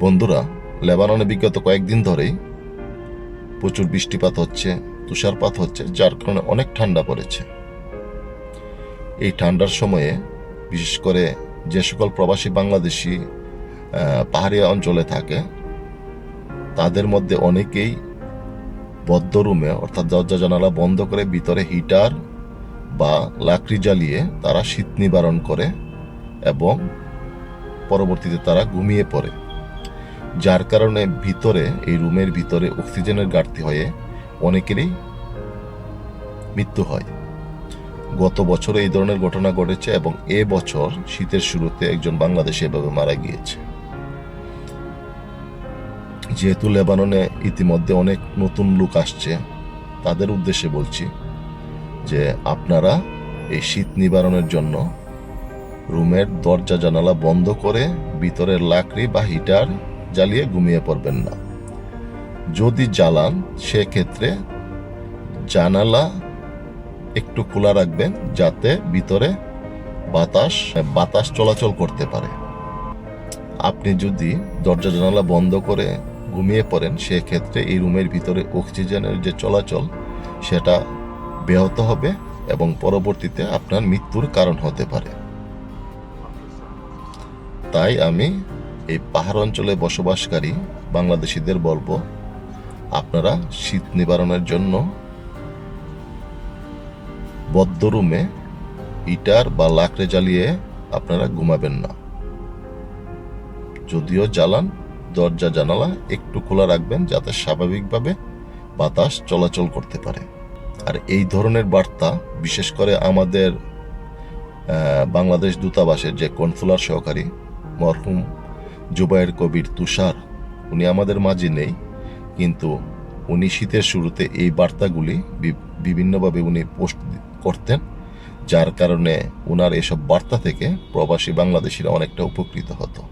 বন্ধুরা লেবাননে বিগত কয়েকদিন ধরেই প্রচুর বৃষ্টিপাত হচ্ছে তুষারপাত হচ্ছে যার কারণে অনেক ঠান্ডা পড়েছে। এই ঠান্ডার সময়ে বিশেষ করে যে সকল প্রবাসী বাংলাদেশি আহ, পাহাড়ি অঞ্চলে থাকে তাদের মধ্যে অনেকেই বদ্ধ রুমে অর্থাৎ দরজা জানালা বন্ধ করে ভিতরে হিটার বা লাকড়ি জ্বালিয়ে তারা শীত নিবারণ করে এবং পরবর্তীতে তারা ঘুমিয়ে পড়ে। যার কারণে ভিতরে, এই রুমের ভিতরে অক্সিজেনের ঘাটতি হয়ে অনেকেরই মৃত্যু হয়। গত বছর এই ধরনের ঘটনা ঘটেছে এবং এ বছর শীতের শুরুতে একজন বাংলাদেশি এভাবে মারা গিয়েছে। যেহেতু লেবাননে ইতিমধ্যে অনেক নতুন লোক আসছে, তাদের উদ্দেশ্যে বলছি যে আপনারা এই শীত নিবারণের জন্য রুমের দরজা জানালা বন্ধ করে ভিতরের লাকড়ি বা হিটার জ্বালিয়ে ঘুমিয়ে পড়বেন না। যদি জ্বালান, সেক্ষেত্রে জানালা একটু খোলা রাখবেন যাতে ভিতরে বাতাস বাতাস চলাচল করতে পারে। আপনি যদি দরজা জানালা বন্ধ করে ঘুমিয়ে পড়েন, সেক্ষেত্রে এই রুমের ভিতরে অক্সিজেনের যে চলাচল, সেটা ব্যাহত হবে এবং পরবর্তীতে আপনার মৃত্যুর কারণ হতে পারে। তাই আমি এই পাহাড় অঞ্চলে বসবাসকারী বাংলাদেশিদের বলব, আপনারা শীত নিবারণের জন্য বদ্ধ রুমে ইটার বা লাকড়ে জ্বালিয়ে আপনারা ঘুমাবেন না। যদিও জ্বালান, দরজা জানালা একটু খোলা রাখবেন যাতে স্বাভাবিকভাবে বাতাস চলাচল করতে পারে। আর এই ধরনের বার্তা, বিশেষ করে আমাদের বাংলাদেশ দূতাবাসের যে কনসুলার সহকারী মরহুম জুবায়ের কবির তুষার, উনি আমাদের মাঝে নেই, কিন্তু উনি শীতের শুরুতে এই বার্তাগুলি বিভিন্নভাবে উনি পোস্ট করতেন, যার কারণে ওনার এসব বার্তা থেকে প্রবাসী বাংলাদেশিরা অনেকটা উপকৃত হতো।